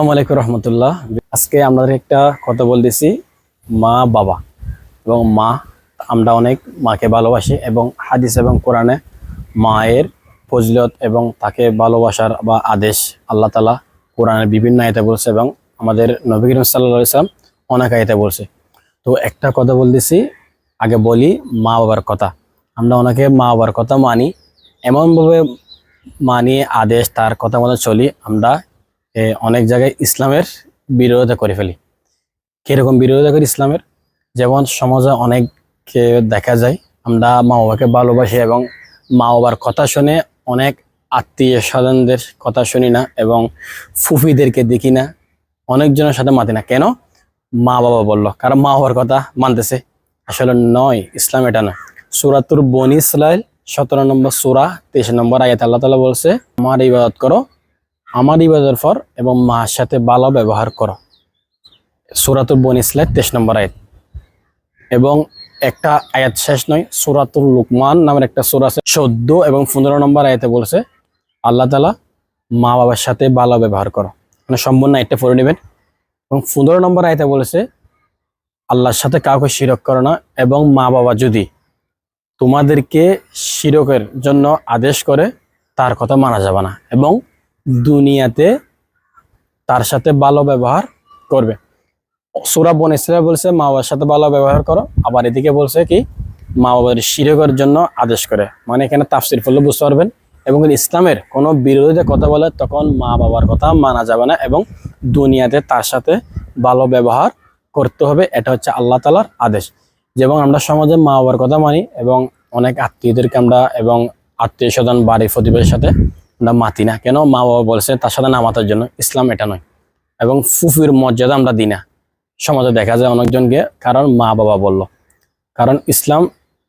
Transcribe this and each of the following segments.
আসসালামু আলাইকুম রহমতুল্লাহ। আজকে আমাদের একটা কথা বলতেছি, মা, বাবা। এবং মা, আমরা অনেক মাকে ভালোবাসি এবং হাদিস এবং কোরআনে মায়ের ফজলত এবং তাকে ভালোবাসার বা আদেশ আল্লাহ তালা কোরআনের বিভিন্ন আয়তে বলছে এবং আমাদের নবী সাল্লা ইসলাম অনেক আয়তে বলছে। তো একটা কথা বলতেছি, আগে বলি মা, বাবার কথা। আমরা অনেকে মা, বাবার কথা মানি, এমনভাবে মানিয়ে আদেশ, তার কথা মতো চলি, আমরা অনেক জায়গায় ইসলামের বিরোধিতা করে ফেলি। কীরকম বিরোধিতা করি ইসলামের? যেমন সমাজে অনেককে দেখা যায়, আমরা মা বাবাকে ভালোবাসি এবং মা বাবার কথা শুনে অনেক আত্মীয় স্বজনদের কথা শুনি না এবং ফুফিদেরকে দেখি না, অনেকজনের সাথে মাতি না। কেন? মা বাবা বলল, কারণ মা বাবার কথা মানতেছে। আসলে নয়, ইসলাম এটা নয় সুরাতুর বনি ইসলাইল সতেরো নম্বর সুরা, তেইশ নম্বর আয়াত আল্লাহ তালা বলছে, আমার ইবাদত করো আমার ইবাদতের পর এবং মার সাথে ভালো ব্যবহার করো। সুরাতুল বন ইসলাম তেইশ নম্বর আয়াত। এবং একটা আয়াত শেষ নয়, সুরাতুল লুকমান নামের একটা সুরা আছে। চোদ্দ এবং পনেরো নম্বর আয়াতে বলছে, আল্লাহ তালা মা বাবার সাথে ভালো ব্যবহার করো। মানে সম্পূর্ণ আয়াতটা পড়ে নেবেন। এবং পনেরো নম্বর আয়াতে বলেছে, আল্লাহর সাথে কাউকে শিরক করো না এবং মা বাবা যদি তোমাদেরকে শিরকের জন্য আদেশ করে, তার কথা মানা যাবে না। এবং দুনিয়াতে তার সাথে ভালো ব্যবহার করবে। সুরা বন ইসরা বলছে, মা বাবার সাথে ভালো ব্যবহার করো। আবার এদিকে বলছে কি, মা বাবার শিরকের জন্য আদেশ করে। মানে এখানে তাফসির করলে বুঝতে পারবেন। এবং ইসলামের কোনো বিরোধীতে কথা বলে তখন মা বাবার কথা মানা যাবে না এবং দুনিয়াতে তার সাথে ভালো ব্যবহার করতে হবে। এটা হচ্ছে আল্লাহ তালার আদেশ। যেমন আমরা সমাজে মা বাবার কথা মানি এবং অনেক আত্মীয়দেরকে আমরা এবং আত্মীয় স্বজন বাড়ি প্রতিবেশীর সাথে আমরা মাতি না। কেন? মা বাবা বলছে, তার সাথে না মাতার জন্য। ইসলাম এটা নয়। এবং ফুফির মর্যাদা আমরা দিই না। সমাজে দেখা যায় অনেকজনকে, কারণ মা বাবা বলল। কারণ ইসলাম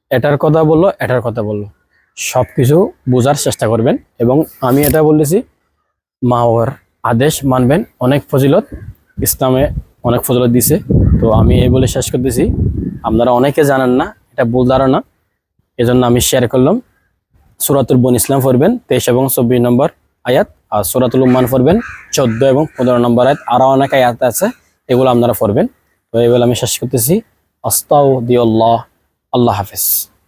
এটার কথা বলল, এটার কথা বলল। সব কিছু বোঝার চেষ্টা করবেন এবং আমি এটা বলেছি মা বাবার আদেশ মানবেন, অনেক ফজিলত ইসলামে অনেক ফজিলত দিছে। তো আমি এই বলে শেষ করতেছি। আপনারা অনেকে জানেন না, এটা ভুল ধারণা, এজন্য আমি শেয়ার করলাম। সুরাতুল বন ইসলাম পড়বেন, তেইশ এবং চব্বিশ নম্বর আয়াত, আর সুরাতুল উম্মান পড়বেন, চোদ্দ এবং পনেরো নম্বর আয়াত, আরও অনেক আয়াত আছে, এগুলো আপনারা পড়বেন। তো এগুলো আমি শেষ করতেছি। আস্তাউ দিয়াল্লাহ আল্লাহ হাফিজ।